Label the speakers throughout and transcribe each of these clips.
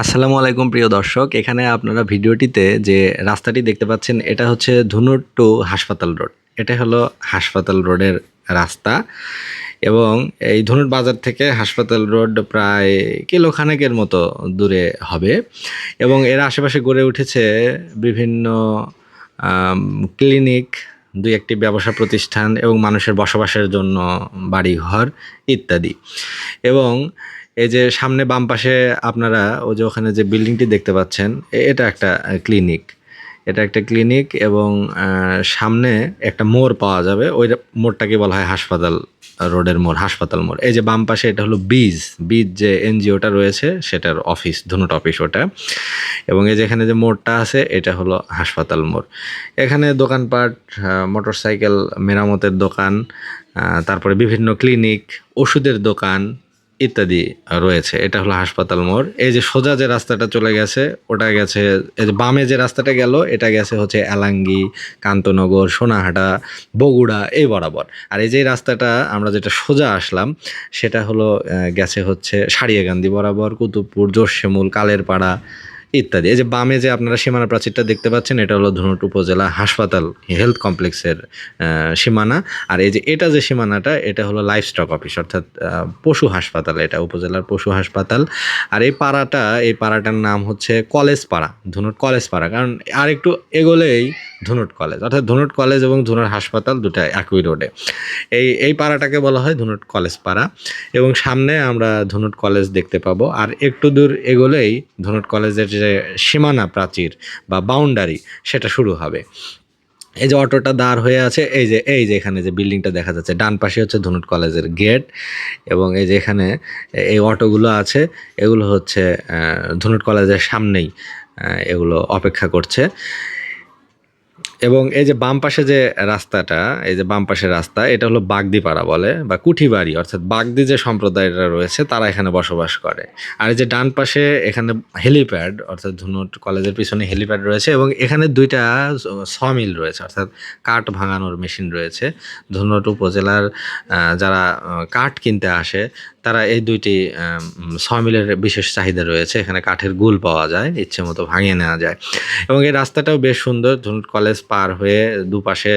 Speaker 1: আসসালামু আলাইকুম প্রিয় দর্শক, এখানে আপনারা ভিডিওটিতে যে রাস্তাটি দেখতে পাচ্ছেন, এটা হচ্ছে ধুনুর টু হাসপাতাল রোড। এটা হলো হাসপাতাল রোডের রাস্তা এবং এই ধনুর বাজার থেকে হাসপাতাল রোড প্রায় কিলোখানেকের মতো দূরে হবে এবং এর আশেপাশে গড়ে উঠেছে বিভিন্ন ক্লিনিক, দুই একটি ব্যবসা প্রতিষ্ঠান এবং মানুষের বসবাসের জন্য বাড়িঘর ইত্যাদি এবং এই যে সামনে বাম পাশে আপনারা ওই যে ওখানে যে বিল্ডিংটি দেখতে পাচ্ছেন এটা একটা ক্লিনিক। এটা একটা ক্লিনিক এবং সামনে একটা মোড় পাওয়া যাবে। ওই মোড়টাকে বলা হয় হাসপাতাল রোডের মোড়, হাসপাতাল মোড়। এই যে বাম পাশে এটা হলো বীজ। বীজ যে এনজিওটা রয়েছে, সেটার অফিস, ধুনুট অফিস ওটা। এবং এই যে এখানে যে মোড়টা আছে, এটা হলো হাসপাতাল মোড়। এখানে দোকানপাট মোটর সাইকেল মেরামতের দোকান তারপরে বিভিন্ন ক্লিনিক, ওষুধের দোকান ইত্যাদি রয়েছে। এটা হলো হাসপাতাল মোড়। এই যে সোজা যে রাস্তাটা চলে গেছে, ওটা গেছে, এই যে বামে যে রাস্তাটা গেল, এটা গেছে হচ্ছে এলাঙ্গি, কান্তনগর, সোনাহাটা, বগুড়া, এই বরাবর। আর এই যে রাস্তাটা আমরা যেটা সোজা আসলাম, সেটা হলো গেছে হচ্ছে সারিয়াগান্ধী বরাবর, কুতুবপুর, জোরশেমুল, কালেরপাড়া ইত্যাদি। এই যে বামে যে আপনারা সীমানা প্রাচীরটা দেখতে পাচ্ছেন, এটা হলো ধনুট উপজেলা হাসপাতাল হেলথ কমপ্লেক্সের সীমানা। আর এই যে এটা যে সীমানাটা, এটা হলো লাইফ স্টক অফিস, অর্থাৎ পশু হাসপাতাল। এটা উপজেলার পশু হাসপাতাল। আর এই পাড়াটা, এই পাড়াটার নাম হচ্ছে কলেজ পাড়া ধনুট কলেজ পাড়া কারণ আর একটু এগোলেই ধনুট কলেজ। অর্থাৎ ধনুট কলেজ এবং ধনুট হাসপাতাল দুটা একই রোডে এই এই পাড়াটাকে বলা হয় ধনুট কলেজ পাড়া এবং সামনে আমরা ধনুট কলেজ দেখতে পাবো। আর একটু দূর এগোলেই ধনুট কলেজের যে সীমানা প্রাচীর বা বাউন্ডারি সেটা শুরু হবে। এই যে অটোটা দাঁড় হয়ে আছে, এই যে এই যে এখানে যে বিল্ডিংটা দেখা যাচ্ছে, ডান পাশে হচ্ছে ধনুট কলেজের গেট এবং এই যে এখানে এই অটোগুলো আছে, এগুলো হচ্ছে ধনুট কলেজের সামনেই এগুলো অপেক্ষা করছে। এবং এই যে বাম পাশে যে রাস্তাটা, এই যে বাম পাশের রাস্তা, এটা হলো বাগদিপাড়া বলে, বা কুঠিবাড়ি, অর্থাৎ বাগদি যে সম্প্রদায়টা রয়েছে, তারা এখানে বসবাস করে। আর এই যে ডান পাশে এখানে হেলিপ্যাড, অর্থাৎ ধুনুট কলেজের পিছনে হেলিপ্যাড রয়েছে, এবং এখানে দুইটা সমিল রয়েছে, অর্থাৎ কাঠ ভাঙানোর মেশিন রয়েছে। ধুনুট উপজেলার যারা কাঠ কিনতে আসে, তারা এই দুইটি সমিলের বিশেষ চাহিদা রয়েছে। এখানে কাঠের গুল পাওয়া যায়, ইচ্ছে মতো ভাঙিয়ে নেওয়া যায়। এবং এই রাস্তাটাও বেশ সুন্দর, ধুনুট কলেজ পার হয়ে দুপাশে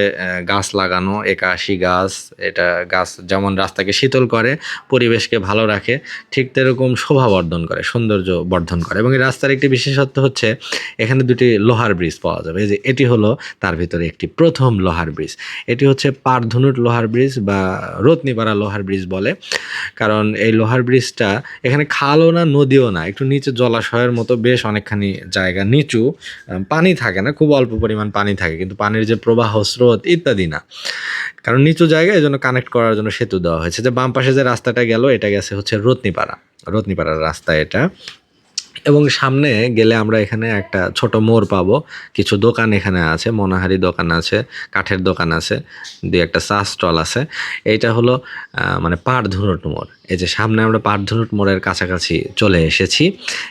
Speaker 1: গাছ লাগানো, একাশি গাছ, এটা গাছ যেমন রাস্তাকে শীতল করে, পরিবেশকে ভালো রাখে, ঠিক তেরকম শোভাবর্ধন করে, সৌন্দর্য বর্ধন করে এবং এই রাস্তার একটি বিশেষত্ব হচ্ছে এখানে দুটি লোহার ব্রিজ পাওয়া যাবে। এই যে এটি হলো তার ভিতরে একটি প্রথম লোহার ব্রিজ। এটি হচ্ছে পারধনুট লোহার ব্রিজ বা রত্নিপাড়া লোহার ব্রিজ বলে। কারণ এই লোহার ব্রিজটা এখানে খালও না, নদীও না, একটু নিচে জলাশয়ের মতো, বেশ অনেকখানি জায়গা, নিচু, পানি থাকে না, খুব অল্প পরিমাণ পানি থাকে। কিন্তু পানির যে প্রবাহ, স্রোত ইত্যাদি না। কারণ নিচু জায়গায় এই জন্য কানেক্ট করার জন্য সেতু দেওয়া হয়েছে। যে বাম পাশে যে রাস্তাটা গেল, এটা গেছে হচ্ছে রত্নিপাড়া। রত্নিপাড়ার রাস্তা এটা। এবং সামনে গেলে আমরা এখানে একটা ছোট মোড় পাবো। কিছু দোকান এখানে আছে, মনোহারি দোকান আছে, কাঠের দোকান আছে দুই একটা চা স্টল আছে। এইটা হলো মানে পাড়ধুনুট মোড়। এই যে সামনে আমরা পাড়ধুনুট মোড়ের কাছাকাছি চলে এসেছি।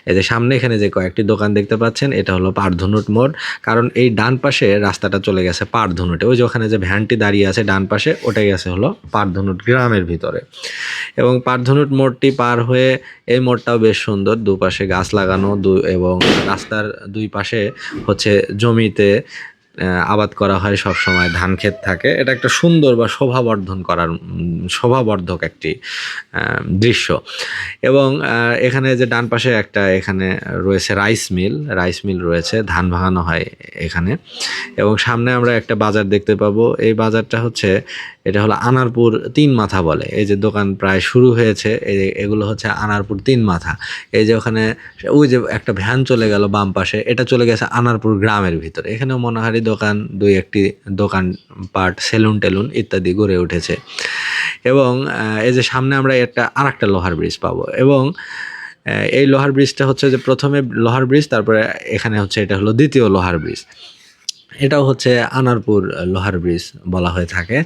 Speaker 1: এই যে সামনে এখানে যে কয়েকটি দোকান দেখতে পাচ্ছেন, এটা হলো পাড়ধুনুট মোড়। কারণ এই ডান পাশে রাস্তাটা চলে গেছে পাড়ধুনুটে ওই যে ওখানে যে ভ্যানটি দাঁড়িয়ে আছে ডান পাশে, ওটাই গেছে হলো পাড়ধুনুট গ্রামের ভিতরে। এবং পারধনুট মোড়টি পার হয়ে এই মোড়টাও বেশ সুন্দর। দুপাশে গাছ লাগানো এবং রাস্তার দুই পাশে হচ্ছে জমিতে আবাদ করা হয় সব সময় ধান ক্ষেত থাকে। এটা একটা সুন্দর বা শোভাবর্ধন করার শোভাবর্ধক একটি দৃশ্য। এবং এখানে যে ডান পাশে একটা এখানে রয়েছে রাইস মিল রাইস মিল রয়েছে, ধান ভাঙানো হয় এখানে। এবং সামনে আমরা একটা বাজার দেখতে পাবো। এই বাজারটা হচ্ছে, এটা হলো আনারপুর তিন মাথা বলে। এই যে দোকান প্রায় শুরু হয়েছে, এই এগুলো হচ্ছে আনারপুর তিন মাথা। এই যে ওখানে, ওই যে একটা ভ্যান চলে গেল বাম পাশে, এটা চলে গেছে আনারপুর গ্রামের ভিতরে। এখানেও মনোহারি দোকান, দুই একটি দোকান পাট, সেলুন টেলুন ইত্যাদি গড়ে উঠেছে। এবং এই যে সামনে আমরা একটা আর একটা লোহার ব্রিজ পাবো। এবং এই লোহার ব্রিজটা হচ্ছে যে প্রথমে লোহার ব্রিজ, তারপরে এখানে হচ্ছে এটা হলো দ্বিতীয় লোহার ব্রিজ। এটাও হচ্ছে আনারপুর লোহার ব্রিজ বলা হয়ে থাকে।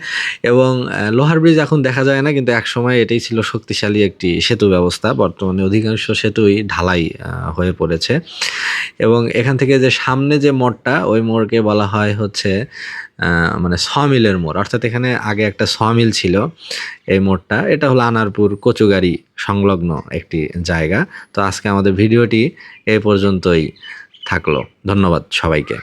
Speaker 1: এবং লোহার ব্রিজ এখন দেখা যায় না, কিন্তু একসময় এটাই ছিল শক্তিশালী একটি সেতু ব্যবস্থা। বর্তমানে অধিকাংশ সেতুই ঢালাই হয়ে পড়েছে। এবং এখান থেকে যে সামনে যে মোড়টা, ওই মোড়কে বলা হয় হচ্ছে মানে সমিলের মোড়। অর্থাৎ এখানে আগে একটা সমিল ছিল এই মোড়টা। এটা হলো আনারপুর কচুগাড়ি সংলগ্ন একটি জায়গা। তো আজকে আমাদের ভিডিওটি এ পর্যন্তই থাকল। ধন্যবাদ সবাইকে।